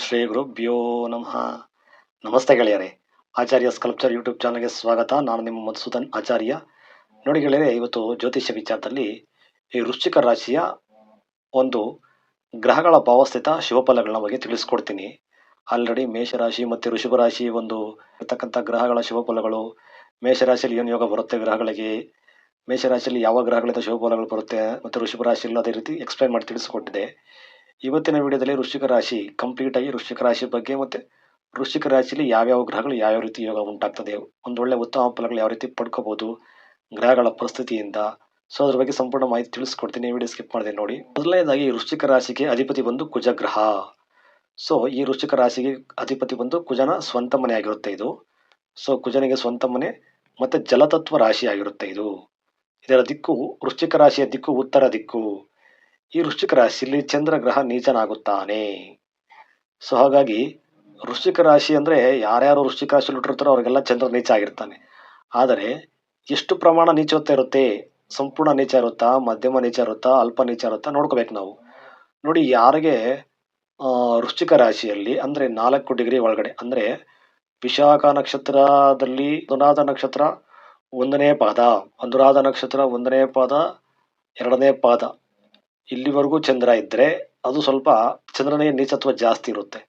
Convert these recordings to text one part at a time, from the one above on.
ಶ್ರೀ ಗುರುಭ್ಯೋ ನಮಃ. ನಮಸ್ತೆ ಗೆಳೆಯರೆ. ಆಚಾರ್ಯ ಸ್ಕಲ್ಪ್ಚರ್ ಯೂಟ್ಯೂಬ್ ಚಾನಲ್ಗೆ ಸ್ವಾಗತ. ನಾನು ನಿಮ್ಮ ಮಧುಸೂದನ್ ಆಚಾರ್ಯ. ನೋಡಿ ಗೆಳೆಯರೆ, ಇವತ್ತು ಜ್ಯೋತಿಷ್ಯ ವಿಚಾರದಲ್ಲಿ ಈ ವೃಶ್ಚಿಕ ರಾಶಿಯ ಒಂದು ಗ್ರಹಗಳ ಭಾವಸ್ಥಿತ ಶಿವಫಲಗಳನ್ನ ಬಗ್ಗೆ ತಿಳಿಸ್ಕೊಡ್ತೀನಿ. ಆಲ್ರೆಡಿ ಮೇಷರಾಶಿ ಮತ್ತು ಋಷಭ ರಾಶಿ ಒಂದು ಇರ್ತಕ್ಕಂಥ ಗ್ರಹಗಳ ಶಿವಫಲಗಳು, ಮೇಷರಾಶಿಯಲ್ಲಿ ಏನು ಯೋಗ ಬರುತ್ತೆ ಗ್ರಹಗಳಿಗೆ, ಮೇಷರಾಶಿಯಲ್ಲಿ ಯಾವ ಗ್ರಹಗಳಿಂದ ಶಿವಫಲಗಳು ಬರುತ್ತೆ, ಮತ್ತು ಋಷಭ ರಾಶಿಯಲ್ಲಿ ಅದೇ ರೀತಿ ಎಕ್ಸ್ಪ್ಲೈನ್ ಮಾಡಿ ತಿಳಿಸ್ಕೊಟ್ಟಿದೆ. ಇವತ್ತಿನ ವಿಡಿಯೋದಲ್ಲಿ ವೃಶ್ಚಿಕ ರಾಶಿ ಕಂಪ್ಲೀಟ್ ಆಗಿ ವೃಶ್ಚಿಕ ರಾಶಿ ಬಗ್ಗೆ ಮತ್ತೆ ವೃಶ್ಚಿಕ ರಾಶಿಯಲ್ಲಿ ಯಾವ್ಯಾವ ಗ್ರಹಗಳು ಯಾವ್ಯಾವ ರೀತಿ ಯೋಗ ಉಂಟಾಗ್ತದೆ ಒಂದೊಳ್ಳೆ ಉತ್ತಮ ಫಲಗಳು ಯಾವ ರೀತಿ ಪಡ್ಕೋಬಹುದು ಗ್ರಹಗಳ ಪರಿಸ್ಥಿತಿಯಿಂದ. ಸೊ ಅದ್ರ ಬಗ್ಗೆ ಸಂಪೂರ್ಣ ಮಾಹಿತಿ ತಿಳಿಸ್ಕೊಡ್ತೀನಿ ವಿಡಿಯೋ ಸ್ಕಿಪ್ ಮಾಡಿದೆ ನೋಡಿ. ಮೊದಲನೇದಾಗಿ ವೃಶ್ಚಿಕ ರಾಶಿಗೆ ಅಧಿಪತಿ ಬಂದು ಕುಜ ಗ್ರಹ ಸೊ ಈ ವೃಶ್ಚಿಕ ರಾಶಿಗೆ ಅಧಿಪತಿ ಬಂದು ಕುಜನ ಸ್ವಂತ ಮನೆ ಆಗಿರುತ್ತೆ ಇದು. ಸೊ ಕುಜನಿಗೆ ಸ್ವಂತ ಮನೆ ಮತ್ತೆ ಜಲತತ್ವ ರಾಶಿ ಆಗಿರುತ್ತೆ ಇದು. ಇದರ ದಿಕ್ಕು ವೃಶ್ಚಿಕ ರಾಶಿಯ ದಿಕ್ಕು ಉತ್ತರ ದಿಕ್ಕು. ಈ ವೃಶ್ಚಿಕ ರಾಶಿಯಲ್ಲಿ ಚಂದ್ರ ಗ್ರಹ ನೀಚನಾಗುತ್ತಾನೆ. ಸೊ ಹಾಗಾಗಿ ವೃಶ್ಚಿಕ ರಾಶಿ ಅಂದರೆ ಯಾರ್ಯಾರು ವೃಶ್ಚಿಕ ರಾಶಿಯಲ್ಲಿ ಹುಟ್ಟಿರ್ತಾರೋ ಅವರಿಗೆಲ್ಲ ಚಂದ್ರ ನೀಚ ಆಗಿರ್ತಾನೆ. ಆದರೆ ಎಷ್ಟು ಪ್ರಮಾಣ ನೀಚವತ್ತ ಇರುತ್ತೆ? ಸಂಪೂರ್ಣ ನೀಚ ಇರುತ್ತಾ? ಮಧ್ಯಮ ನೀಚ ಇರುತ್ತಾ? ಅಲ್ಪ ನೀಚ ಇರುತ್ತಾ? ನೋಡ್ಕೋಬೇಕು ನಾವು. ನೋಡಿ, ಯಾರಿಗೆ ವೃಶ್ಚಿಕ ರಾಶಿಯಲ್ಲಿ ಅಂದರೆ ನಾಲ್ಕು ಡಿಗ್ರಿ ಒಳಗಡೆ, ಅಂದರೆ ವಿಶಾಖ ನಕ್ಷತ್ರದಲ್ಲಿ ಅನುರಾಧ ನಕ್ಷತ್ರ ಒಂದನೇ ಪಾದ, ಅನುರಾಧ ನಕ್ಷತ್ರ ಒಂದನೇ ಪಾದ, ಎರಡನೇ ಪಾದ. ಇಲ್ಲಿವರೆಗೂ ಚಂದ್ರ ಇದ್ದರೆ ಅದು ಸ್ವಲ್ಪ ಚಂದ್ರನಿಗೆ ನೀಚತ್ವ ಜಾಸ್ತಿ ಇರುತ್ತೆ.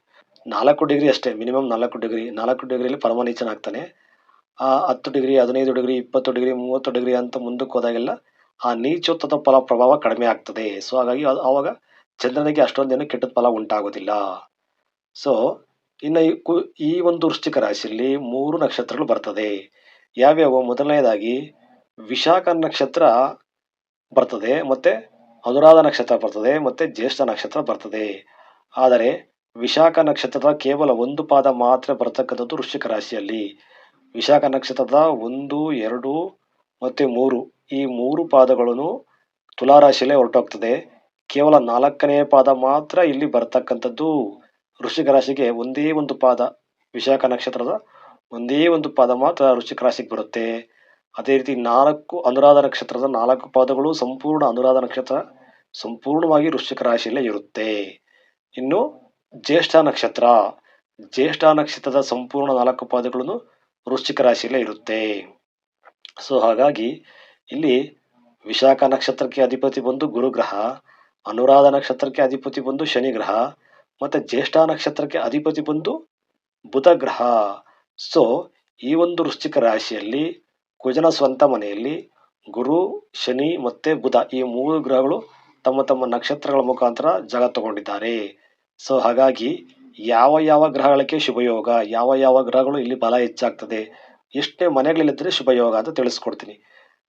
ನಾಲ್ಕು ಡಿಗ್ರಿ ಅಷ್ಟೇ, ಮಿನಿಮಮ್ ನಾಲ್ಕು ಡಿಗ್ರಿ. ನಾಲ್ಕು ಡಿಗ್ರಿಯಲ್ಲಿ ಪರಮ ನೀಚನಾಗ್ತಾನೆ ಆ ಹತ್ತು ಡಿಗ್ರಿ, ಹದಿನೈದು ಡಿಗ್ರಿ, ಇಪ್ಪತ್ತು ಡಿಗ್ರಿ, ಮೂವತ್ತು ಡಿಗ್ರಿ ಅಂತ ಮುಂದಕ್ಕೆ ಹೋದಾಗೆಲ್ಲ ಆ ನೀಚತ್ವದ ಫಲ ಪ್ರಭಾವ ಕಡಿಮೆ ಆಗ್ತದೆ. ಸೊ ಹಾಗಾಗಿ ಆವಾಗ ಚಂದ್ರನಿಗೆ ಅಷ್ಟೊಂದೇನು ಕೆಟ್ಟ ಫಲ ಉಂಟಾಗೋದಿಲ್ಲ. ಸೊ ಇನ್ನು ಈ ಒಂದು ವೃಶ್ಚಿಕ ರಾಶಿಯಲ್ಲಿ ಮೂರು ನಕ್ಷತ್ರಗಳು ಬರ್ತದೆ. ಯಾವ್ಯಾವ? ಮೊದಲನೇದಾಗಿ ವಿಶಾಖ ನಕ್ಷತ್ರ ಬರ್ತದೆ. ಮತ್ತೆ ಅನುರಾಧ ನಕ್ಷತ್ರ ಬರ್ತದೆ ಮತ್ತೆ ಜ್ಯೇಷ್ಠ ನಕ್ಷತ್ರ ಬರ್ತದೆ. ಆದರೆ ವಿಶಾಖ ನಕ್ಷತ್ರದ ಕೇವಲ ಒಂದು ಪಾದ ಮಾತ್ರ ಬರತಕ್ಕಂಥದ್ದು ವೃಶ್ಚಿಕ ರಾಶಿಯಲ್ಲಿ. ವಿಶಾಖ ನಕ್ಷತ್ರದ ಒಂದು, ಎರಡು ಮತ್ತೆ ಮೂರು ಈ ಮೂರು ಪಾದಗಳನ್ನು ತುಲಾರಾಶಿಯಲ್ಲೇ ಹೊರಟೋಗ್ತದೆ. ಕೇವಲ ನಾಲ್ಕನೇ ಪಾದ ಮಾತ್ರ ಇಲ್ಲಿ ಬರ್ತಕ್ಕಂಥದ್ದು. ವೃಶ್ಚಿಕ ರಾಶಿಗೆ ಒಂದೇ ಒಂದು ಪಾದ, ವಿಶಾಖ ನಕ್ಷತ್ರದ ಒಂದೇ ಒಂದು ಪಾದ ಮಾತ್ರ ವೃಶ್ಚಿಕ ರಾಶಿಗೆ ಬರುತ್ತೆ. ಅದೇ ರೀತಿ ನಾಲ್ಕು ಅನುರಾಧ ನಕ್ಷತ್ರದ ನಾಲ್ಕು ಪಾದಗಳು ಸಂಪೂರ್ಣ ಅನುರಾಧ ನಕ್ಷತ್ರ ಸಂಪೂರ್ಣವಾಗಿ ವೃಶ್ಚಿಕ ರಾಶಿಯಲ್ಲೇ ಇರುತ್ತೆ. ಇನ್ನು ಜ್ಯೇಷ್ಠ ನಕ್ಷತ್ರ. ಜ್ಯೇಷ್ಠ ನಕ್ಷತ್ರದ ಸಂಪೂರ್ಣ ನಾಲ್ಕು ಪಾದಗಳನ್ನು ವೃಶ್ಚಿಕ ರಾಶಿಯಲ್ಲೇ ಇರುತ್ತೆ. ಸೊ ಹಾಗಾಗಿ ಇಲ್ಲಿ ವಿಶಾಖ ನಕ್ಷತ್ರಕ್ಕೆ ಅಧಿಪತಿ ಬಂದು ಗುರುಗ್ರಹ, ಅನುರಾಧ ನಕ್ಷತ್ರಕ್ಕೆ ಅಧಿಪತಿ ಬಂದು ಶನಿ ಗ್ರಹ ಮತ್ತೆ ಜ್ಯೇಷ್ಠ ನಕ್ಷತ್ರಕ್ಕೆ ಅಧಿಪತಿ ಬಂದು ಬುಧ ಗ್ರಹ ಸೊ ಈ ಒಂದು ವೃಶ್ಚಿಕ ರಾಶಿಯಲ್ಲಿ ಕುಜನ ಸ್ವಂತ ಮನೆಯಲ್ಲಿ ಗುರು, ಶನಿ ಮತ್ತೆ ಬುಧ ಈ ಮೂರು ಗ್ರಹಗಳು ತಮ್ಮ ತಮ್ಮ ನಕ್ಷತ್ರಗಳ ಮುಖಾಂತರ ಜಾಗ ತಗೊಂಡಿದ್ದಾರೆ. ಸೊ ಹಾಗಾಗಿ ಯಾವ ಯಾವ ಗ್ರಹಗಳಿಗೆ ಶುಭಯೋಗ, ಯಾವ ಯಾವ ಗ್ರಹಗಳು ಇಲ್ಲಿ ಬಲ ಹೆಚ್ಚಾಗ್ತದೆ, ಎಷ್ಟೇ ಮನೆಗಳಲ್ಲಿದ್ದರೆ ಶುಭಯೋಗ ಅಂತ ತಿಳಿಸ್ಕೊಡ್ತೀನಿ.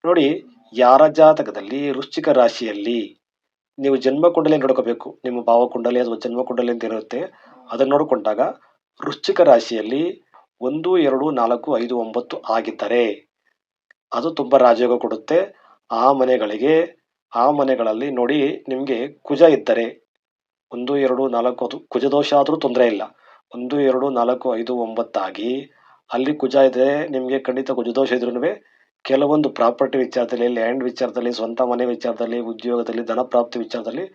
ನೋಡಿ, ಯಾರ ಜಾತಕದಲ್ಲಿ? ವೃಶ್ಚಿಕ ರಾಶಿಯಲ್ಲಿ. ನೀವು ಜನ್ಮಕುಂಡಲಿ ನೋಡ್ಕೋಬೇಕು. ನಿಮ್ಮ ಭಾವಕುಂಡಲಿ ಅಥವಾ ಜನ್ಮಕುಂಡಲಿ ಅಂತ ಇರುತ್ತೆ. ಅದನ್ನು ನೋಡಿಕೊಂಡಾಗ ವೃಶ್ಚಿಕ ರಾಶಿಯಲ್ಲಿ ಒಂದು, ಎರಡು, ನಾಲ್ಕು, ಐದು, ಒಂಬತ್ತು ಆಗಿದ್ದರೆ ಅದು ತುಂಬ ರಾಜಯೋಗ ಕೊಡುತ್ತೆ. ಆ ಮನೆಗಳಿಗೆ ಆ ಮನೆಗಳಲ್ಲಿ ನೋಡಿ ನಿಮಗೆ ಕುಜ ಇದ್ದರೆ. ಒಂದು, ಎರಡು, ನಾಲ್ಕು, ಅದು ಕುಜದೋಷ ಆದರೂ ತೊಂದರೆ ಇಲ್ಲ. ಒಂದು, ಎರಡು, ನಾಲ್ಕು, ಐದು, ಒಂಬತ್ತಾಗಿ ಅಲ್ಲಿ ಕುಜ ಇದೆ, ನಿಮಗೆ ಖಂಡಿತ ಕುಜದೋಷ ಇದ್ರೂ ಕೆಲವೊಂದು ಪ್ರಾಪರ್ಟಿ ವಿಚಾರದಲ್ಲಿ, ಲ್ಯಾಂಡ್ ವಿಚಾರದಲ್ಲಿ, ಸ್ವಂತ ಮನೆ ವಿಚಾರದಲ್ಲಿ, ಉದ್ಯೋಗದಲ್ಲಿ ಧನಪ್ರಾಪ್ತಿ ವಿಚಾರದಲ್ಲಿ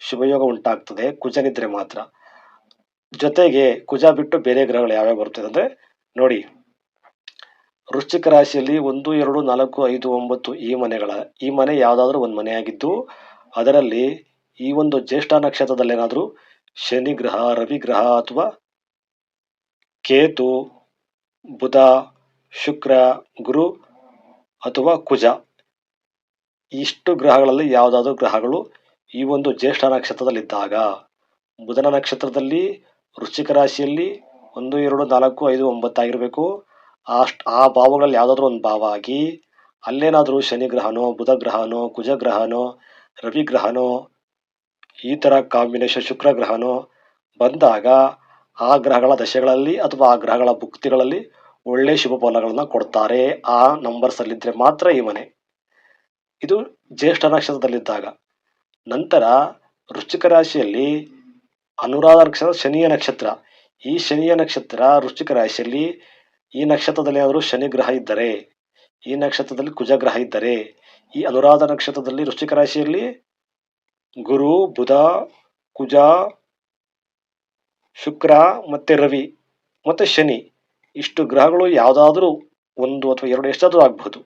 ಶುಭಯೋಗ ಉಂಟಾಗ್ತದೆ ಕುಜನಿದ್ರೆ ಮಾತ್ರ. ಜೊತೆಗೆ ಕುಜ ಬಿಟ್ಟು ಬೇರೆ ಗ್ರಹಗಳು ಯಾವ್ಯಾವ ಬರ್ತದೆ ಅಂದ್ರೆ ನೋಡಿ. ವೃಶ್ಚಿಕ ರಾಶಿಯಲ್ಲಿ ಒಂದು, ಎರಡು, ನಾಲ್ಕು, ಐದು, ಒಂಬತ್ತು ಈ ಮನೆಗಳ, ಈ ಮನೆ ಯಾವುದಾದ್ರೂ ಒಂದು ಮನೆಯಾಗಿದ್ದು ಅದರಲ್ಲಿ ಈ ಒಂದು ಜ್ಯೇಷ್ಠ ನಕ್ಷತ್ರದಲ್ಲಿ ಏನಾದರೂ ಶನಿ ಗ್ರಹ, ರವಿ ಗ್ರಹ ಅಥವಾ ಕೇತು, ಬುಧ, ಶುಕ್ರ, ಗುರು ಅಥವಾ ಕುಜ. ಇಷ್ಟು ಗ್ರಹಗಳಲ್ಲಿ ಯಾವುದಾದ್ರೂ ಗ್ರಹಗಳು ಈ ಒಂದು ಜ್ಯೇಷ್ಠ ನಕ್ಷತ್ರದಲ್ಲಿದ್ದಾಗ ಬುಧನ ನಕ್ಷತ್ರದಲ್ಲಿ ವೃಶ್ಚಿಕ ರಾಶಿಯಲ್ಲಿ ಒಂದು, ಎರಡು, ನಾಲ್ಕು, ಐದು, ಒಂಬತ್ತಾಗಿರಬೇಕು. ಅಷ್ಟು ಆ ಭಾವಗಳಲ್ಲಿ ಯಾವುದಾದ್ರೂ ಒಂದು ಭಾವ ಆಗಿ ಅಲ್ಲೇನಾದರೂ ಶನಿ ಗ್ರಹನೋ, ಬುಧ ಗ್ರಹನೋ, ಕುಜ ಗ್ರಹನೋ, ರವಿ ಗ್ರಹನೋ, ಈ ಥರ ಕಾಂಬಿನೇಷನ್ ಶುಕ್ರ ಗ್ರಹನೋ ಬಂದಾಗ ಆ ಗ್ರಹಗಳ ದಶೆಗಳಲ್ಲಿ ಅಥವಾ ಆ ಗ್ರಹಗಳ ಭುಕ್ತಿಗಳಲ್ಲಿ ಒಳ್ಳೆ ಶುಭ ಫಲಗಳನ್ನು ಕೊಡ್ತಾರೆ ಆ ನಂಬರ್ಸಲ್ಲಿದ್ದರೆ ಮಾತ್ರ ಈ ಮನೆ. ಇದು ಜ್ಯೇಷ್ಠ ನಕ್ಷತ್ರದಲ್ಲಿದ್ದಾಗ. ನಂತರ ವೃಶ್ಚಿಕ ರಾಶಿಯಲ್ಲಿ ಅನುರಾಧ ನಕ್ಷತ್ರ, ಶನಿಯ ನಕ್ಷತ್ರ. ಈ ಶನಿಯ ನಕ್ಷತ್ರ ವೃಶ್ಚಿಕ ರಾಶಿಯಲ್ಲಿ ಈ ನಕ್ಷತ್ರದಲ್ಲಿ ಅವರು ಶನಿ ಗ್ರಹ ಇದ್ದರೆ, ಈ ನಕ್ಷತ್ರದಲ್ಲಿ ಕುಜ ಗ್ರಹ ಇದ್ದರೆ, ಈ ಅನುರಾಧ ನಕ್ಷತ್ರದಲ್ಲಿ ವೃಶ್ಚಿಕ ರಾಶಿಯಲ್ಲಿ ಗುರು, ಬುಧ, ಕುಜ, ಶುಕ್ರ ಮತ್ತು ರವಿ ಮತ್ತು ಶನಿ, ಇಷ್ಟು ಗ್ರಹಗಳು ಯಾವುದಾದ್ರೂ ಒಂದು ಅಥವಾ ಎರಡು ಎಷ್ಟಾದರೂ ಆಗ್ಬಹುದು.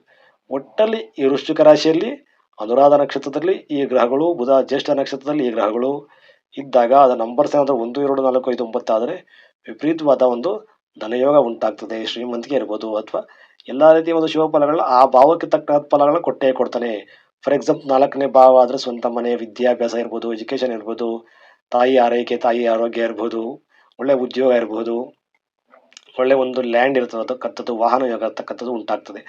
ಒಟ್ಟಲ್ಲಿ ಈ ವೃಶ್ಚಿಕ ರಾಶಿಯಲ್ಲಿ ಅನುರಾಧ ನಕ್ಷತ್ರದಲ್ಲಿ ಈ ಗ್ರಹಗಳು, ಬುಧ ಜ್ಯೇಷ್ಠ ನಕ್ಷತ್ರದಲ್ಲಿ ಈ ಗ್ರಹಗಳು ಇದ್ದಾಗ ಅದರ ನಂಬರ್ಸ್ ಏನಾದರೂ ಒಂದು, ಎರಡು, ನಾಲ್ಕು, ಐದು, ಒಂಬತ್ತಾದರೆ ವಿಪರೀತವಾದ ಒಂದು ಧನಯೋಗ ಉಂಟಾಗ್ತದೆ ಶ್ರೀಮಂತಿಕೆ ಇರ್ಬೋದು ಅಥವಾ ಎಲ್ಲ ರೀತಿಯ ಒಂದು ಶುಭ ಫಲಗಳನ್ನ ಆ ಭಾವಕ್ಕೆ ತಕ್ಕ ಫಲಗಳನ್ನ ಕೊಟ್ಟೇ ಕೊಡ್ತಾನೆ. ಫಾರ್ ಎಕ್ಸಾಂಪಲ್ ನಾಲ್ಕನೇ ಭಾವ ಆದರೆ ಸ್ವಂತ ಮನೆ, ವಿದ್ಯಾಭ್ಯಾಸ ಇರ್ಬೋದು ಎಜುಕೇಷನ್ ಇರ್ಬೋದು, ತಾಯಿ ಆರೈಕೆ, ತಾಯಿ ಆರೋಗ್ಯ ಇರ್ಬೋದು, ಒಳ್ಳೆ ಉದ್ಯೋಗ ಇರ್ಬೋದು, ಒಳ್ಳೆ ಒಂದು ಲ್ಯಾಂಡ್ ಇರ್ತಕ್ಕಂಥದ್ದು ವಾಹನ ಯೋಗ ಇರ್ತಕ್ಕಂಥದ್ದು ಉಂಟಾಗ್ತದೆ.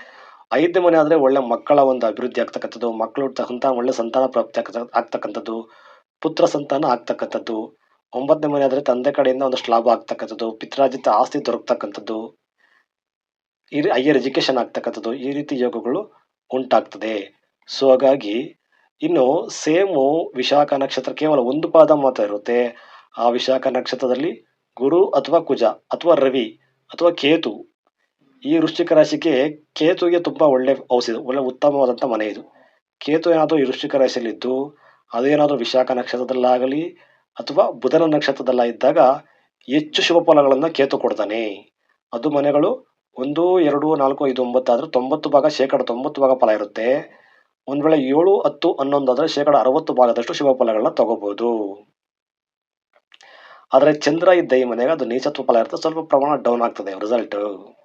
ಐದನೇ ಮನೆ ಆದರೆ ಒಳ್ಳೆ ಮಕ್ಕಳ ಒಂದು ಅಭಿವೃದ್ಧಿ ಆಗ್ತಕ್ಕಂಥದ್ದು, ಮಕ್ಕಳು ಸಂತಾನ ಒಳ್ಳೆ ಸಂತಾನ ಪ್ರಾಪ್ತಿ ಆಗ್ತ- ಆಗ್ತಕ್ಕಂಥದ್ದು, ಪುತ್ರ ಸಂತಾನ ಆಗ್ತಕ್ಕಂಥದ್ದು ಒಂಬತ್ತನೇ ಮನೆ ಆದರೆ ತಂದೆ ಕಡೆಯಿಂದ ಒಂದಷ್ಟು ಲಾಭ ಆಗ್ತಕ್ಕಂಥದ್ದು ಪಿತ್ರಾರ್ಜಿತ ಆಸ್ತಿ ದೊರಕತಕ್ಕಂಥದ್ದು, ಈ ಹೈಯರ್ ಎಜುಕೇಶನ್ ಆಗ್ತಕ್ಕಂಥದ್ದು, ಈ ರೀತಿ ಯೋಗಗಳು ಉಂಟಾಗ್ತದೆ. ಸೊ ಹಾಗಾಗಿ ಇನ್ನು ಸೇಮು ವಿಶಾಖ ನಕ್ಷತ್ರ ಕೇವಲ ಒಂದು ಪಾದ ಮಾತ್ರ ಇರುತ್ತೆ. ಆ ವಿಶಾಖ ನಕ್ಷತ್ರದಲ್ಲಿ ಗುರು ಅಥವಾ ಕುಜ ಅಥವಾ ರವಿ ಅಥವಾ ಕೇತು. ಈ ವೃಶ್ಚಿಕ ರಾಶಿಗೆ ಕೇತುವಿಗೆ ತುಂಬಾ ಒಳ್ಳೆ ಔಷಧ, ಒಳ್ಳೆ ಉತ್ತಮವಾದಂಥ ಮನೆ ಇದು. ಕೇತು ಏನಾದರೂ ಈ ವೃಶ್ಚಿಕ ರಾಶಿಯಲ್ಲಿದ್ದು, ಅದೇನಾದರೂ ವಿಶಾಖ ನಕ್ಷತ್ರದಲ್ಲಾಗಲಿ ಅಥವಾ ಬುಧನ ನಕ್ಷತ್ರದಲ್ಲ ಇದ್ದಾಗ ಹೆಚ್ಚು ಶುಭ ಫಲಗಳನ್ನು ಕೇತು ಕೊಡ್ತಾನೆ. ಅದು ಮನೆಗಳು ಒಂದು, ಎರಡು, ನಾಲ್ಕು, ಐದು ಒಂಬತ್ತು ಆದರೆ ತೊಂಬತ್ತು ಭಾಗ ಶೇಕಡ ತೊಂಬತ್ತು ಭಾಗ ಫಲ ಇರುತ್ತೆ. ಒಂದು ವೇಳೆ ಏಳು, ಹತ್ತು ಹನ್ನೊಂದು ಆದರೆ ಶೇಕಡ ಅರವತ್ತು ಭಾಗದಷ್ಟು ಶುಭ ಫಲಗಳನ್ನ ತಗೋಬಹುದು ಆದರೆ ಚಂದ್ರ ಇದ್ದ ಈ ಮನೆಗೆ ಅದು ನೀಚತ್ವ ಫಲ ಇರುತ್ತೆ. ಸ್ವಲ್ಪ ಪ್ರಮಾಣ ಡೌನ್ ಆಗ್ತದೆ ರಿಸಲ್ಟ್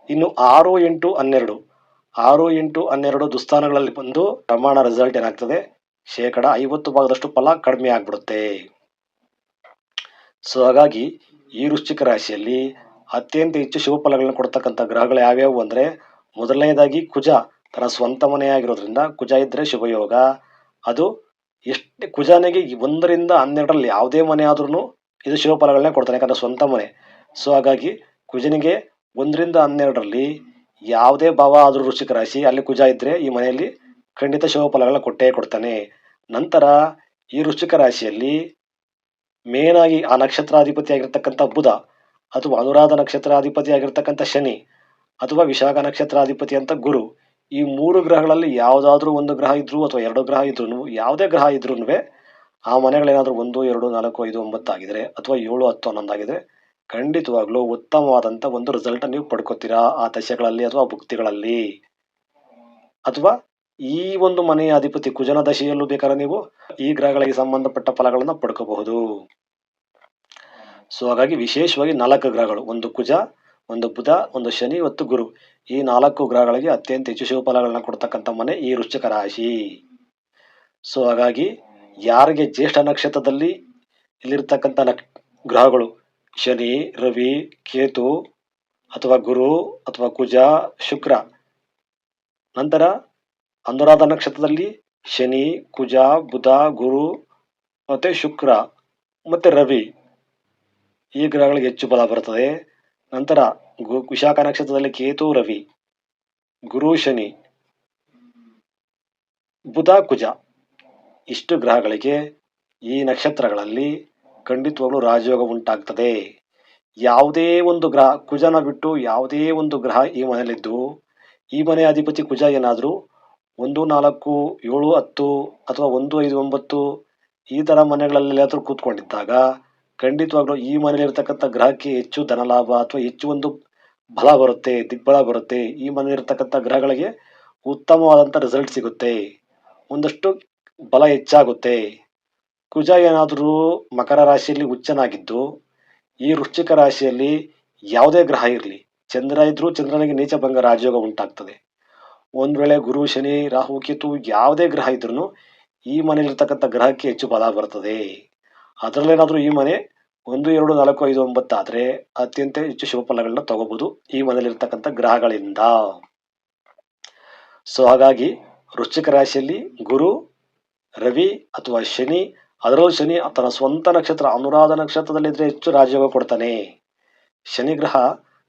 ಇನ್ನು ಆರು, ಎಂಟು, ಹನ್ನೆರಡು. ಆರು, ಎಂಟು, ಹನ್ನೆರಡು ದುಸ್ಥಾನಗಳಲ್ಲಿ ಬಂದು ಪ್ರಮಾಣ ರಿಸಲ್ಟ್ ಏನಾಗ್ತದೆ? ಶೇಕಡ ಐವತ್ತು ಭಾಗದಷ್ಟು ಫಲ ಕಡಿಮೆ ಆಗ್ಬಿಡುತ್ತೆ. ಸೊ ಹಾಗಾಗಿ ಈ ವೃಶ್ಚಿಕ ರಾಶಿಯಲ್ಲಿ ಅತ್ಯಂತ ಹೆಚ್ಚು ಶುಭ ಫಲಗಳನ್ನು ಕೊಡ್ತಕ್ಕಂಥ ಗ್ರಹಗಳು ಯಾವ್ಯಾವು ಅಂದರೆ ಮೊದಲನೇದಾಗಿ ಕುಜ, ತನ್ನ ಸ್ವಂತ ಮನೆಯಾಗಿರೋದ್ರಿಂದ ಕುಜ ಇದ್ದರೆ ಶುಭಯೋಗ. ಅದು ಎಷ್ಟು ಕುಜನಿಗೆ ಒಂದರಿಂದ ಹನ್ನೆರಡರಲ್ಲಿ ಯಾವುದೇ ಮನೆ ಆದ್ರೂ ಇದು ಶುಭ ಫಲಗಳನ್ನೇ ಕೊಡ್ತಾನೆ, ಯಾಕಂದರೆ ಸ್ವಂತ ಮನೆ. ಸೊ ಹಾಗಾಗಿ ಕುಜನಿಗೆ ಒಂದರಿಂದ ಹನ್ನೆರಡರಲ್ಲಿ ಯಾವುದೇ ಭಾವ ಆದರೂ ವೃಶ್ಚಿಕ ರಾಶಿ, ಅಲ್ಲಿ ಕುಜ ಇದ್ದರೆ ಈ ಮನೆಯಲ್ಲಿ ಖಂಡಿತ ಶುಭ ಫಲಗಳನ್ನ ಕೊಟ್ಟೇ ಕೊಡ್ತಾನೆ. ನಂತರ ಈ ವೃಶ್ಚಿಕ ರಾಶಿಯಲ್ಲಿ ಮೇನ್ ಆಗಿ ಆ ನಕ್ಷತ್ರಾಧಿಪತಿ ಆಗಿರ್ತಕ್ಕಂಥ ಬುಧ ಅಥವಾ ಅನುರಾಧ ನಕ್ಷತ್ರಾಧಿಪತಿ ಆಗಿರ್ತಕ್ಕಂಥ ಶನಿ ಅಥವಾ ವಿಶಾಖ ನಕ್ಷತ್ರಾಧಿಪತಿ ಅಂತ ಗುರು, ಈ ಮೂರು ಗ್ರಹಗಳಲ್ಲಿ ಯಾವುದಾದ್ರೂ ಒಂದು ಗ್ರಹ ಇದ್ರು ಅಥವಾ ಎರಡು ಗ್ರಹ ಇದ್ರೂ ಯಾವುದೇ ಗ್ರಹ ಇದ್ರೂ ಆ ಮನೆಗಳೇನಾದ್ರೂ ಒಂದು, ಎರಡು, ನಾಲ್ಕು, ಐದು ಒಂಬತ್ತು ಆಗಿದ್ರೆ ಅಥವಾ ಏಳು, ಹತ್ತು ಹನ್ನೊಂದು ಆಗಿದ್ರೆ ಖಂಡಿತವಾಗ್ಲೂ ಉತ್ತಮವಾದಂಥ ಒಂದು ರಿಸಲ್ಟ್ ನೀವು ಪಡ್ಕೋತೀರಾ ಆ ದಶೆಗಳಲ್ಲಿ ಅಥವಾ ಭುಕ್ತಿಗಳಲ್ಲಿ. ಅಥವಾ ಈ ಒಂದು ಮನೆಯ ಅಧಿಪತಿ ಕುಜನ ದಶೆಯಲ್ಲೂ ಬೇಕಾದ್ರೆ ನೀವು ಈ ಗ್ರಹಗಳಿಗೆ ಸಂಬಂಧಪಟ್ಟ ಫಲಗಳನ್ನು ಪಡ್ಕೋಬಹುದು. ಸೊ ಹಾಗಾಗಿ ವಿಶೇಷವಾಗಿ ನಾಲ್ಕು ಗ್ರಹಗಳು, ಒಂದು ಕುಜ, ಒಂದು ಬುಧ, ಒಂದು ಶನಿ ಮತ್ತು ಗುರು. ಈ ನಾಲ್ಕು ಗ್ರಹಗಳಿಗೆ ಅತ್ಯಂತ ಹೆಚ್ಚು ಶುಭ ಫಲಗಳನ್ನ ಕೊಡ್ತಕ್ಕಂಥ ಮನೆ ಈ ವೃಶ್ಚಿಕ ರಾಶಿ. ಸೊ ಹಾಗಾಗಿ ಯಾರಿಗೆ ಜ್ಯೇಷ್ಠ ನಕ್ಷತ್ರದಲ್ಲಿ ಇಲ್ಲಿರ್ತಕ್ಕಂಥ ನಕ್, ಗ್ರಹಗಳು ಶನಿ, ರವಿ, ಕೇತು ಅಥವಾ ಗುರು ಅಥವಾ ಕುಜ, ಶುಕ್ರ, ನಂತರ ಅನುರಾಧ ನಕ್ಷತ್ರದಲ್ಲಿ ಶನಿ, ಕುಜ, ಬುಧ, ಗುರು ಮತ್ತು ಶುಕ್ರ ಮತ್ತು ರವಿ ಈ ಗ್ರಹಗಳಿಗೆ ಹೆಚ್ಚು ಬಲ ಬರುತ್ತದೆ. ನಂತರ ಗು, ವಿಶಾಖ ನಕ್ಷತ್ರದಲ್ಲಿ ಕೇತು, ರವಿ, ಗುರು, ಶನಿ, ಬುಧ, ಕುಜ ಇಷ್ಟು ಗ್ರಹಗಳಿಗೆ ಈ ನಕ್ಷತ್ರಗಳಲ್ಲಿ ಖಂಡಿತವಾಗಲೂ ರಾಜಯೋಗ ಉಂಟಾಗ್ತದೆ. ಯಾವುದೇ ಒಂದು ಗ್ರಹ ಕುಜನ ಬಿಟ್ಟು ಯಾವುದೇ ಒಂದು ಗ್ರಹ ಈ ಮನೆಯಲ್ಲಿದ್ದು ಈ ಮನೆಯ ಅಧಿಪತಿ ಕುಜ ಏನಾದರೂ ಒಂದು, ನಾಲ್ಕು, ಏಳು, ಹತ್ತು ಅಥವಾ ಒಂದು, ಐದು, ಒಂಬತ್ತು ಈ ಥರ ಮನೆಗಳಲ್ಲೆಲ್ಲಾದರೂ ಕೂತ್ಕೊಂಡಿದ್ದಾಗ ಖಂಡಿತವಾಗ್ಲೂ ಈ ಮನೆಯಲ್ಲಿರ್ತಕ್ಕಂಥ ಗ್ರಹಕ್ಕೆ ಹೆಚ್ಚು ಧನಲಾಭ ಅಥವಾ ಹೆಚ್ಚು ಒಂದು ಬಲ ಬರುತ್ತೆ, ದಿಗ್ಬಲ ಬರುತ್ತೆ. ಈ ಮನೆಯಲ್ಲಿರ್ತಕ್ಕಂಥ ಗ್ರಹಗಳಿಗೆ ಉತ್ತಮವಾದಂಥ ರಿಸಲ್ಟ್ ಸಿಗುತ್ತೆ. ಒಂದಷ್ಟು ಬಲ ಹೆಚ್ಚಾಗುತ್ತೆ. ಕುಜ ಏನಾದರೂ ಮಕರ ರಾಶಿಯಲ್ಲಿ ಹುಚ್ಚನಾಗಿದ್ದು, ಈ ವೃಶ್ಚಿಕ ರಾಶಿಯಲ್ಲಿ ಯಾವುದೇ ಗ್ರಹ ಇರಲಿ. ಚಂದ್ರ ಇದ್ದರೂ ಚಂದ್ರನಿಗೆ ನೀಚಭಂಗ ರಾಜಯೋಗ ಉಂಟಾಗ್ತದೆ. ಒಂದು ವೇಳೆ ಗುರು, ಶನಿ, ರಾಹು, ಕೇತು ಯಾವುದೇ ಗ್ರಹ ಇದ್ರೂ ಈ ಮನೆಯಲ್ಲಿರ್ತಕ್ಕಂಥ ಗ್ರಹಕ್ಕೆ ಹೆಚ್ಚು ಬಲ ಬರ್ತದೆ. ಅದರಲ್ಲೇನಾದರೂ ಈ ಮನೆ ಒಂದು, ಎರಡು, ನಾಲ್ಕು, ಐದು, ಒಂಬತ್ತು ಆದರೆ ಅತ್ಯಂತ ಹೆಚ್ಚು ಶುಭ ಫಲಗಳನ್ನ ತಗೋಬಹುದು ಈ ಮನೆಯಲ್ಲಿರ್ತಕ್ಕಂಥ ಗ್ರಹಗಳಿಂದ. ಸೊ ಹಾಗಾಗಿ ವೃಶ್ಚಿಕ ರಾಶಿಯಲ್ಲಿ ಗುರು, ರವಿ ಅಥವಾ ಶನಿ, ಅದರಲ್ಲೂ ಶನಿ ತನ್ನ ಸ್ವಂತ ನಕ್ಷತ್ರ, ಅನುರಾಧ ನಕ್ಷತ್ರದಲ್ಲಿದ್ದರೆ ಹೆಚ್ಚು ರಾಜಯೋಗ ಕೊಡ್ತಾನೆ. ಶನಿ ಗ್ರಹ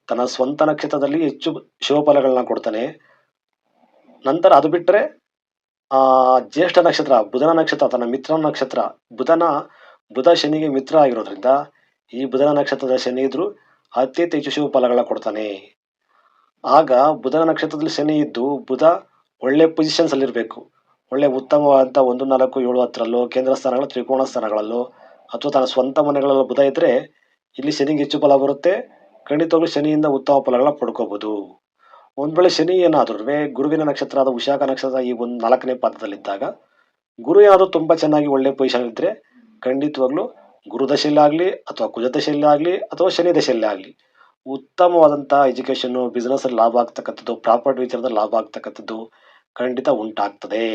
ತನ್ನ ಸ್ವಂತ ನಕ್ಷತ್ರದಲ್ಲಿ ಹೆಚ್ಚು ಶುಭ ಫಲಗಳನ್ನ ಕೊಡ್ತಾನೆ. ನಂತರ ಅದು ಬಿಟ್ಟರೆ ಆ, ಜ್ಯೇಷ್ಠ ನಕ್ಷತ್ರ, ಬುಧನ ನಕ್ಷತ್ರ ತನ್ನ ಮಿತ್ರ ನಕ್ಷತ್ರ, ಬುಧನ, ಬುಧ ಶನಿಗೆ ಮಿತ್ರ ಆಗಿರೋದ್ರಿಂದ ಈ ಬುಧನ ನಕ್ಷತ್ರದ ಶನಿ ಇದ್ರು ಅತ್ಯಂತ ಹೆಚ್ಚು ಶುಭ ಫಲಗಳ ಕೊಡ್ತಾನೆ. ಆಗ ಬುಧನ ನಕ್ಷತ್ರದಲ್ಲಿ ಶನಿ ಇದ್ದು ಬುಧ ಒಳ್ಳೆ ಪೊಸಿಷನ್ಸ್ ಅಲ್ಲಿರಬೇಕು ಒಳ್ಳೆ ಉತ್ತಮವಾದಂಥ ಒಂದು, ನಾಲ್ಕು, ಏಳು, ಹತ್ತರಲ್ಲೋ, ಕೇಂದ್ರ ಸ್ಥಾನಗಳ ತ್ರಿಕೋಣ ಸ್ಥಾನಗಳಲ್ಲೋ ಅಥವಾ ತನ್ನ ಸ್ವಂತ ಮನೆಗಳಲ್ಲೋ ಬುಧ ಇದ್ದರೆ ಇಲ್ಲಿ ಶನಿಗೆ ಹೆಚ್ಚು ಫಲ ಬರುತ್ತೆ. ಖಂಡಿತವಾಗ್ಲೂ ಶನಿಯಿಂದ ಉತ್ತಮ ಫಲಗಳನ್ನ ಪಡ್ಕೋಬಹುದು ಒಂದ್ ವೇಳೆ ಶನಿ ಏನಾದ್ರೂ ಗುರುವಿನ ನಕ್ಷತ್ರ ಆದ ವಿಶಾಖ ನಕ್ಷತ್ರ ಈ ಒಂದು ನಾಲ್ಕನೇ ಪಾದದಲ್ಲಿದ್ದಾಗ ಗುರು ಯಾವುದು ತುಂಬಾ ಚೆನ್ನಾಗಿ ಒಳ್ಳೆ ಪೊಸಿಷನ್ ಇದ್ರೆ ಖಂಡಿತವಾಗ್ಲೂ ಗುರು ದಶೆಯಲ್ಲಿ ಆಗ್ಲಿ ಅಥವಾ ಕುಜ ದಶೆಯಲ್ಲಿ ಆಗ್ಲಿ ಅಥವಾ ಶನಿ ದಶೆಯಲ್ಲಿ ಆಗ್ಲಿ ಉತ್ತಮವಾದಂತಹ ಎಜುಕೇಶನ್ ಬಿಸ್ನೆಸ್ ಅಲ್ಲಿ ಲಾಭ ಆಗ್ತಕ್ಕಂಥದ್ದು ಪ್ರಾಪರ್ಟಿ ವಿಚಾರದ ಲಾಭ ಆಗ್ತಕ್ಕಂಥದ್ದು ಖಂಡಿತ ಉಂಟಾಗ್ತದೆ.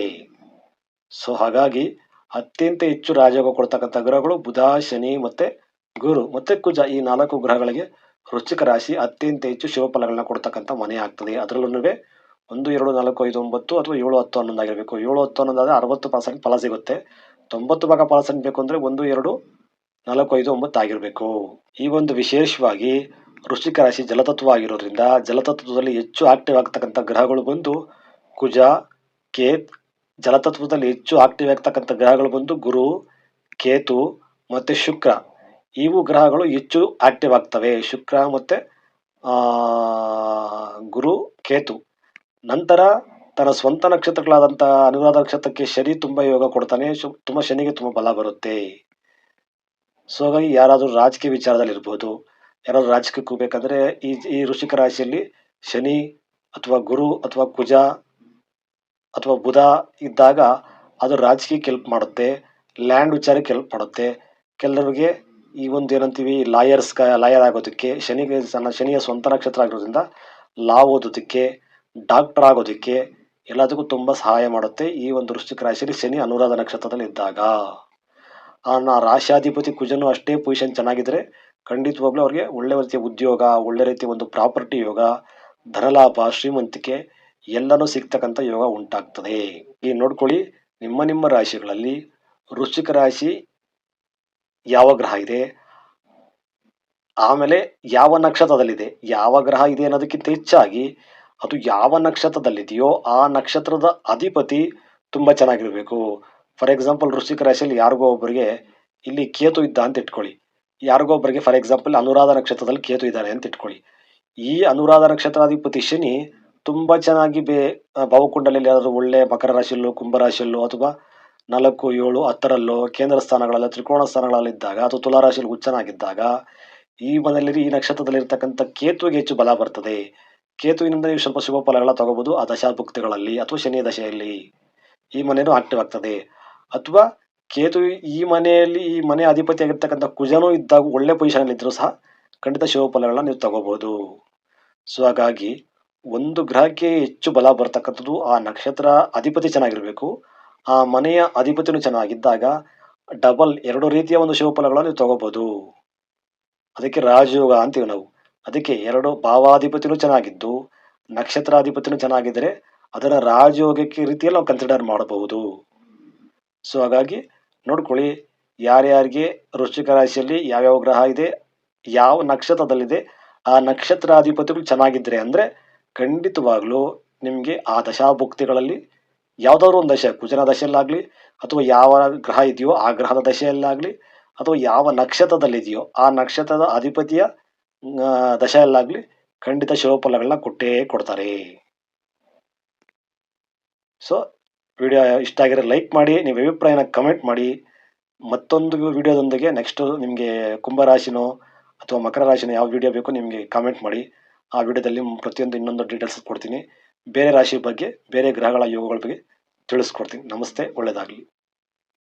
ಸೊ ಹಾಗಾಗಿ ಅತ್ಯಂತ ಹೆಚ್ಚು ರಾಜಯೋಗ ಕೊಡ್ತಕ್ಕಂಥ ಗ್ರಹಗಳು ಬುಧ, ಶನಿ ಮತ್ತೆ ಗುರು ಮತ್ತೆ ಕುಜ ಈ ನಾಲ್ಕು ಗ್ರಹಗಳಿಗೆ ವೃಶ್ಚಿಕ ರಾಶಿ ಅತ್ಯಂತ ಹೆಚ್ಚು ಶಿವಫಲಗಳನ್ನ ಕೊಡ್ತಕ್ಕಂಥ ಮನೆ ಆಗ್ತದೆ. ಅದರಲ್ಲೂ ಒಂದು, ಎರಡು, ನಾಲ್ಕು, ಐದು, ಒಂಬತ್ತು ಅಥವಾ ಏಳು, ಹತ್ತು ಹನ್ನೊಂದು ಆಗಿರಬೇಕು. ಏಳು, ಹತ್ತು ಆದರೆ ಅರವತ್ತು ಪರ್ಸೆಂಟ್ ಫಲ ಸಿಗುತ್ತೆ. ತೊಂಬತ್ತು ಭಾಗ ಪರ್ಸೆಂಟ್ ಬೇಕು ಅಂದರೆ ಒಂದು, ಎರಡು, ನಾಲ್ಕು, ಐದು, ಒಂಬತ್ತು ಆಗಿರಬೇಕು. ಈ ಒಂದು ವಿಶೇಷವಾಗಿ ವೃಶ್ಚಿಕ ರಾಶಿ ಜಲತತ್ವ ಆಗಿರೋದ್ರಿಂದ ಜಲತತ್ವದಲ್ಲಿ ಹೆಚ್ಚು ಆಕ್ಟಿವ್ ಆಗ್ತಕ್ಕಂಥ ಗ್ರಹಗಳು ಬಂದು ಕುಜ, ಕೇತ್, ಜಲತತ್ವದಲ್ಲಿ ಹೆಚ್ಚು ಆಕ್ಟಿವ್ ಆಗ್ತಕ್ಕಂಥ ಗ್ರಹಗಳು ಬಂದು ಗುರು, ಕೇತು ಮತ್ತು ಶುಕ್ರ. ಇವು ಗ್ರಹಗಳು ಹೆಚ್ಚು ಆಕ್ಟಿವ್ ಆಗ್ತವೆ. ಶುಕ್ರ ಮತ್ತೆ ಗುರು, ಕೇತು. ನಂತರ ತನ್ನ ಸ್ವಂತ ನಕ್ಷತ್ರಗಳಾದಂಥ ಅನುರಾಧ ನಕ್ಷತ್ರಕ್ಕೆ ಶನಿ ತುಂಬಾ ಯೋಗ ಕೊಡ್ತಾನೆ. ಶು- ತುಂಬಾ ಶನಿಗೆ ತುಂಬಾ ಬಲ ಬರುತ್ತೆ. ಸೊ ಹಾಗಾಗಿ ಯಾರಾದರೂ ರಾಜಕೀಯ ವಿಚಾರದಲ್ಲಿ ಇರ್ಬೋದು ಯಾರಾದ್ರೂ ರಾಜಕೀಯಕ್ಕೆ ಹೋಗ್ಬೇಕಂದ್ರೆ, ಈ ಈ ವೃಶ್ಚಿಕ ರಾಶಿಯಲ್ಲಿ ಶನಿ ಅಥವಾ ಗುರು ಅಥವಾ ಕುಜ ಅಥವಾ ಬುಧ ಇದ್ದಾಗ ಅದು ರಾಜಕೀಯಕ್ಕೆ ಹೆಲ್ಪ್ ಮಾಡುತ್ತೆ. ಲ್ಯಾಂಡ್ ವಿಚಾರಕ್ಕೆ ಹೆಲ್ಪ್ ಮಾಡುತ್ತೆ. ಕೆಲವರಿಗೆ ಈ ಒಂದು ಏನಂತೀವಿ ಲಾಯರ್ಸ್ ಲಾಯರ್ ಆಗೋದಕ್ಕೆ, ಶನಿಗೆ ಸಣ್ಣ, ಶನಿಯ ಸ್ವಂತ ನಕ್ಷತ್ರ ಆಗಿರೋದ್ರಿಂದ ಲಾ ಓದೋದಕ್ಕೆ ಡಾಕ್ಟರ್ ಆಗೋದಕ್ಕೆ ಎಲ್ಲದಕ್ಕೂ ತುಂಬ ಸಹಾಯ ಮಾಡುತ್ತೆ ಈ ಒಂದು ವೃಶ್ಚಿಕ ರಾಶಿಯಲ್ಲಿ ಶನಿ ಅನುರಾಧ ನಕ್ಷತ್ರದಲ್ಲಿ ಇದ್ದಾಗ. ಆ ರಾಶ್ಯಾಧಿಪತಿ ಕುಜನು ಅಷ್ಟೇ ಪೊಸಿಷನ್ ಚೆನ್ನಾಗಿದ್ರೆ ಖಂಡಿತವಾಗ್ಲೂ ಅವ್ರಿಗೆ ಒಳ್ಳೆ ರೀತಿಯ ಉದ್ಯೋಗ, ಒಳ್ಳೆ ರೀತಿಯ ಒಂದು ಪ್ರಾಪರ್ಟಿ ಯೋಗ, ಧನಲಾಭ, ಶ್ರೀಮಂತಿಕೆ ಎಲ್ಲನೂ ಸಿಗ್ತಕ್ಕಂಥ ಯೋಗ ಉಂಟಾಗ್ತದೆ. ಈ ನೋಡ್ಕೊಳ್ಳಿ, ನಿಮ್ಮ ನಿಮ್ಮ ರಾಶಿಗಳಲ್ಲಿ ವೃಶ್ಚಿಕ ರಾಶಿ ಯಾವ ಗ್ರಹ ಇದೆ? ಆಮೇಲೆ ಯಾವ ನಕ್ಷತ್ರದಲ್ಲಿದೆ? ಯಾವ ಗ್ರಹ ಇದೆ ಅನ್ನೋದಕ್ಕಿಂತ ಹೆಚ್ಚಾಗಿ ಅದು ಯಾವ ನಕ್ಷತ್ರದಲ್ಲಿದೆಯೋ ಆ ನಕ್ಷತ್ರದ ಅಧಿಪತಿ ತುಂಬಾ ಚೆನ್ನಾಗಿರಬೇಕು. ಫಾರ್ ಎಕ್ಸಾಂಪಲ್ ವೃಶ್ಚಿಕ ರಾಶಿಯಲ್ಲಿ ಯಾರಿಗೋ ಒಬ್ಬರಿಗೆ ಇಲ್ಲಿ ಕೇತು ಇದ್ದ ಅಂತ ಇಟ್ಕೊಳ್ಳಿ. ಯಾರಿಗೋ ಒಬ್ಬರಿಗೆ ಫಾರ್ ಎಕ್ಸಾಂಪಲ್ ಅನುರಾಧ ನಕ್ಷತ್ರದಲ್ಲಿ ಕೇತು ಇದ್ದಾರೆ ಅಂತ ಇಟ್ಕೊಳ್ಳಿ. ಈ ಅನುರಾಧ ನಕ್ಷತ್ರಾಧಿಪತಿ ಶನಿ ತುಂಬಾ ಚೆನ್ನಾಗಿ ಬೇ ಭಾವಕುಂಡಲಲ್ಲಿ ಯಾರಾದರೂ ಒಳ್ಳೆ ಮಕರ ರಾಶಿಯಲ್ಲೋ, ಕುಂಭ ರಾಶಿಯಲ್ಲೋ ಅಥವಾ ನಾಲ್ಕು, ಏಳು, ಹತ್ತರಲ್ಲೋ ಕೇಂದ್ರ ಸ್ಥಾನಗಳಲ್ಲೋ ತ್ರಿಕೋಣ ಸ್ಥಾನಗಳಲ್ಲಿದ್ದಾಗ ಅಥವಾ ತುಲಾರಾಶಿಯಲ್ಲಿ ಹುಚ್ಚನಾಗಿದ್ದಾಗ ಈ ಮನೆಯಲ್ಲಿ ಈ ನಕ್ಷತ್ರದಲ್ಲಿರ್ತಕ್ಕಂಥ ಕೇತುವಿಗೆ ಹೆಚ್ಚು ಬಲ ಬರ್ತದೆ. ಕೇತುವಿನಿಂದ ನೀವು ಸ್ವಲ್ಪ ಶುಭ ಫಲಗಳ ತಗೋಬಹುದು. ಆ ದಶಾಭುಕ್ತಿಗಳಲ್ಲಿ ಅಥವಾ ಶನಿ ದಶೆಯಲ್ಲಿ ಈ ಮನೆಯೂ ಆಕ್ಟಿವ್ ಆಗ್ತದೆ. ಅಥವಾ ಕೇತು ಈ ಮನೆಯಲ್ಲಿ, ಈ ಮನೆ ಅಧಿಪತಿಯಾಗಿರ್ತಕ್ಕಂಥ ಕುಜನೂ ಇದ್ದಾಗ ಒಳ್ಳೆ ಪೊಸಿಷನ್ ಇದ್ದರೂ ಸಹ ಖಂಡಿತ ಶುಭ ಫಲಗಳನ್ನ ನೀವು ತಗೋಬಹುದು. ಸೊ ಹಾಗಾಗಿ ಒಂದು ಗ್ರಹಕ್ಕೆ ಹೆಚ್ಚು ಬಲ ಬರ್ತಕ್ಕಂಥದ್ದು ಆ ನಕ್ಷತ್ರ ಅಧಿಪತಿ ಚೆನ್ನಾಗಿರ್ಬೇಕು. ಆ ಮನೆಯ ಅಧಿಪತಿನೂ ಚೆನ್ನಾಗಿದ್ದಾಗ ಡಬಲ್ ಎರಡು ರೀತಿಯ ಒಂದು ಶುಭ ಫಲಗಳನ್ನು ನೀವು ತಗೋಬಹುದು ಅದಕ್ಕೆ ರಾಜಯೋಗ ಅಂತೀವಿ ನಾವು. ಅದಕ್ಕೆ ಎರಡು ಭಾವಾಧಿಪತಿನೂ ಚೆನ್ನಾಗಿದ್ದು, ನಕ್ಷತ್ರಾಧಿಪತಿನೂ ಚೆನ್ನಾಗಿದ್ದರೆ ಅದರ ರಾಜಯೋಗಕ್ಕೆ ರೀತಿಯಲ್ಲಿ ನಾವು ಕನ್ಸಿಡರ್ ಮಾಡಬಹುದು. ಸೊ ಹಾಗಾಗಿ ನೋಡ್ಕೊಳ್ಳಿ, ಯಾರ್ಯಾರಿಗೆ ವೃಶ್ಚಿಕ ರಾಶಿಯಲ್ಲಿ ಯಾವ್ಯಾವ ಗ್ರಹ ಇದೆ, ಯಾವ ನಕ್ಷತ್ರದಲ್ಲಿದೆ, ಆ ನಕ್ಷತ್ರಾಧಿಪತಿಗಳು ಚೆನ್ನಾಗಿದ್ರೆ ಅಂದ್ರೆ ಖಂಡಿತವಾಗಲೂ ನಿಮಗೆ ಆ ದಶಾಭುಕ್ತಿಗಳಲ್ಲಿ ಯಾವ್ದಾದ್ರು ಒಂದು ದಶೆ ಕುಜನ ದಶೆಯಲ್ಲಾಗಲಿ ಅಥವಾ ಯಾವ ಗ್ರಹ ಇದೆಯೋ ಆ ಗ್ರಹದ ದಶೆಯಲ್ಲಾಗಲಿ ಅಥವಾ ಯಾವ ನಕ್ಷತ್ರದಲ್ಲಿದೆಯೋ ಆ ನಕ್ಷತ್ರದ ಅಧಿಪತಿಯ ದಶೆಯಲ್ಲಾಗಲಿ ಖಂಡಿತ ಶಿವಫಲಗಳನ್ನ ಕೊಟ್ಟೇ ಕೊಡ್ತಾರೆ. ಸೊ ವಿಡಿಯೋ ಇಷ್ಟ ಆಗಿರೋ ಲೈಕ್ ಮಾಡಿ ನೀವು ಅಭಿಪ್ರಾಯನ ಕಮೆಂಟ್ ಮಾಡಿ. ಮತ್ತೊಂದು ವಿಡಿಯೋದೊಂದಿಗೆ ನೆಕ್ಸ್ಟ್ ನಿಮಗೆ ಕುಂಭರಾಶಿನೋ ಅಥವಾ ಮಕರ ರಾಶಿನೋ ಯಾವ ವಿಡಿಯೋ ಬೇಕೋ ನಿಮಗೆ ಕಾಮೆಂಟ್ ಮಾಡಿ. ಆ ವಿಡಿಯೋದಲ್ಲಿ ಪ್ರತಿಯೊಂದು ಇನ್ನೊಂದು ಡೀಟೇಲ್ಸ್ ಕೊಡ್ತೀನಿ. ಬೇರೆ ರಾಶಿ ಬಗ್ಗೆ ಬೇರೆ ಗ್ರಹಗಳ ಯೋಗಗಳ ಬಗ್ಗೆ ತಿಳಿಸ್ಕೊಡ್ತೀನಿ. ನಮಸ್ತೆ ಒಳ್ಳೆಯದಾಗಲಿ